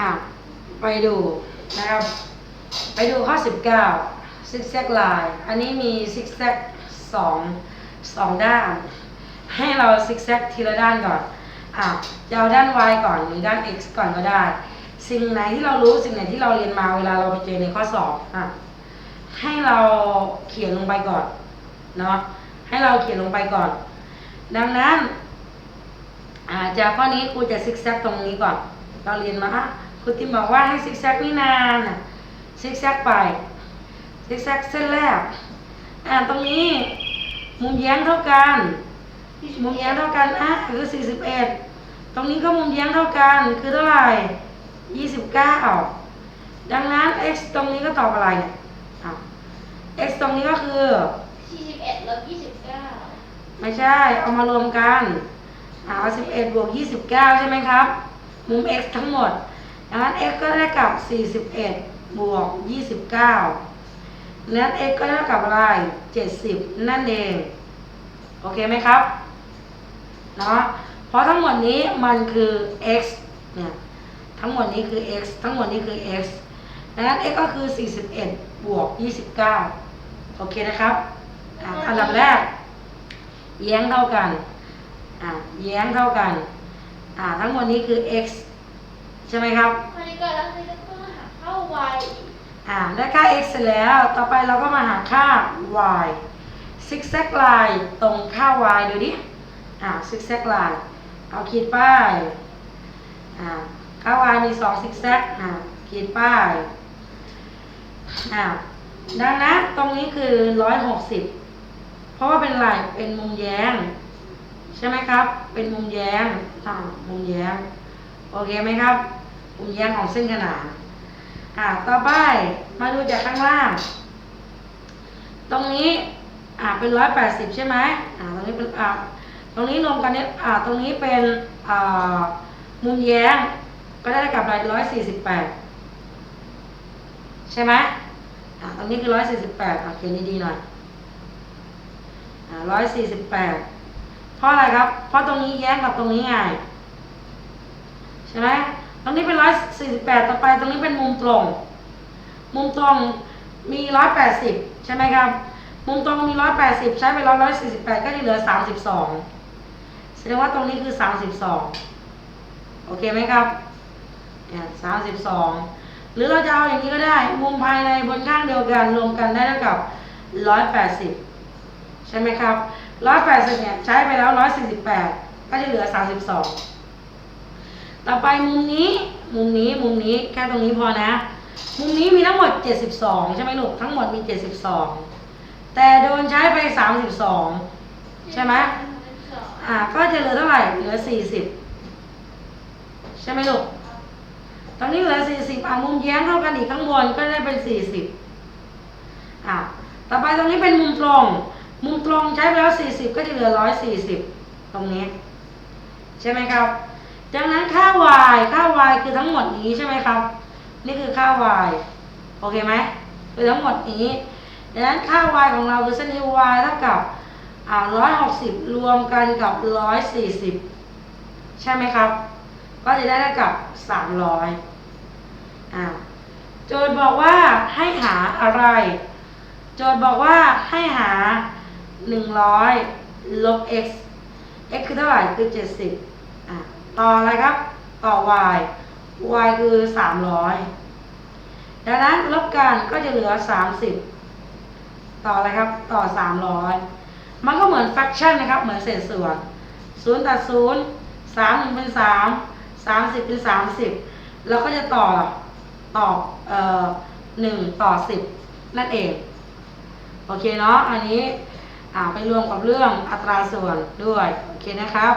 อะไปดูนะครับไปดูข้อ 19ซิกแซกลายอันนี้มีซิกแซกสองสองด้าน ให้เราซิกแซกทีละด้านก่อนอะจะเอาด้าน y ก่อนหรือด้าน x ก่อนก็ได้ สิ่งไหนที่เรารู้สิ่งไหนที่เราเรียนมาเวลาเราไปเจอในข้อสอบอะให้เราเขียนลงไปก่อนเนาะให้เราเขียนลงไปก่อน ดังนั้นอ่าจากข้อนี้ครูจะซิกแซกตรงนี้ก่อน เราเรียนมาอะ ครูติมบอกว่าให้ซิกแซกนี่นานอะซิกแซกไปซิกแซกเส้นแรกอ่าตรงนี้มุมแย้งเท่ากันมุมแย้งเท่ากันอะคือ41ตรงนี้ก็มุมแย้งเท่ากันคือเท่าไหร่29ดังนั้น x ตรงนี้ก็ตอบอะไรเนี่ยอะ x ตรงนี้ก็คือ41ลบ29ไม่ใช่ เอามารวมกันอ่าเอา11บวก29ใช่ไหมครับ มุม x ทั้งหมด ดังนั้น x ก็ได้กับ 41 บวก 29นั้น x ก็ได้กับอะไร 70 นั่นเอง โอเคไหมครับ เนาะเพราะทั้งหมดนี้มันคือ x เนี่ยทั้งหมดนี้คือ x ทั้งหมดนี้คือ x ดังนั้น x ก็คือ 41 บวก 29 โอเคนะครับอ่าอันดับแรก แย้งเท่ากันอ่าแย้งเท่ากันอ่าทั้งหมดนี้คือ x ใช่ไหมครับคราวนี้ก็แล้วนี่ก็ต้องหาเข้า y อีกอ่าได้ค่า x เสร็จแล้ว ต่อไปเราก็มาหาค่า y ซิกแซกไลน์ตรงค่า y ดูดิอ่าซิกแซกไลน์เอาขีดป้ายอ่าค่า y มีสองซิกแซกอ่าขีดป้ายอ่าดังนั้นตรงนี้คือร้อยหกสิบเพราะว่าเป็นลายเป็นมุมแย้ง ใช่ไหมครับ เป็นมุมแย้งอ่ามุมแย้ง โอเคไหมครับ มุมแยงของเส้นขนานอ่าต่อไปมาดูจากข้างล่าง ตรงนี้อ่าเป็นร้อยแปดสิบใช่ไหมอ่าตรงนี้เป็นอ่าตรงนี้รวมกันเนี่ยอ่าตรงนี้เป็นอ่ามุมแย้งก็ได้กับรายร้อยสี่สิบแปดใช่ไหมอ่าตรงนี้คือร้อยสี่สิบแปดอาเขียนดีๆหน่อยอ่าร้อยสี่สิบแปดเพราะอะไรครับ เพราะตรงนี้แย้งกับตรงนี้ไงใช่ไหม ตรงนี้เป็นร้อยสี่สิบแปดต่อไปตรงนี้เป็นมุมตรง มุมตรงมีร้อยแปดสิบใช่ไหมครับ มุมตรงมีร้อยแปดสิบใช้ไปร้อยร้อยสี่สิบแปดก็จะเหลือสามสิบสองแสดงว่าตรงนี้คือสามสิบสองโอเคไหมครับเนี่ยสามสิบสองหรือเราจะเอาอย่างนี้ก็ได้ มุมภายในบนข้างเดียวกันรวมกันได้เท่ากับร้อยแปดสิบใช่ไหมครับร้อยแปดสิบเนี่ยใช้ไปแล้วร้อยสี่สิบแปดก็จะเหลือสามสิบสอง ต่อไปมุมนี้ มุมนี้ มุมนี้ แค่ตรงนี้พอนะ มุมนี้มีทั้งหมด 72 ใช่ไหมลูก ทั้งหมดมี 72 แต่โดนใช้ไป 32 ใช่ไหมอ่า ก็จะเหลือเท่าไหร่ เหลือ 40 ใช่ไหมลูก ตอนนี้เหลือ 40 อ่ามุมแย้งเท่ากันอีกข้างบนก็ได้เป็น 40 อ่าต่อไปตรงนี้เป็นมุมตรง มุมตรงใช้ไปแล้ว 40 ก็จะเหลือ 140 ตรงนี้ ใช่ไหมครับ ดังนั้น y คือทั้งหมดนี้ใช่ไหมครับ นี่คือค่า y โอเคไหมคือทั้งหมดนี้ดังนั้นค่า y ของเราคือเส้นที่ y เท่ากับอ่า160รวมกันกับ140ใช่ไหมครับ ก็จะได้เท่ากับ300อ่าโจทย์บอกว่าให้หาอะไร โจทย์บอกว่าให้หา100ลบ x x คือเท่าไหร่คือ70อ่าต่ออะไรครับ ต่อ y y คือ300ดังนั้นลบกันก็จะเหลือ30ต่ออะไรครับ ต่อ300มันก็เหมือน fraction นะครับ เหมือนเศษส่วน0ตัด0 3 1เป็น3 30เป็น30แล้วก็จะต่อต่อเอ่อ1ต่อ10นั่นเอง โอเคเนาะอันนี้อ่าไปรวมกับเรื่องอัตราส่วนด้วย โอเคนะครับ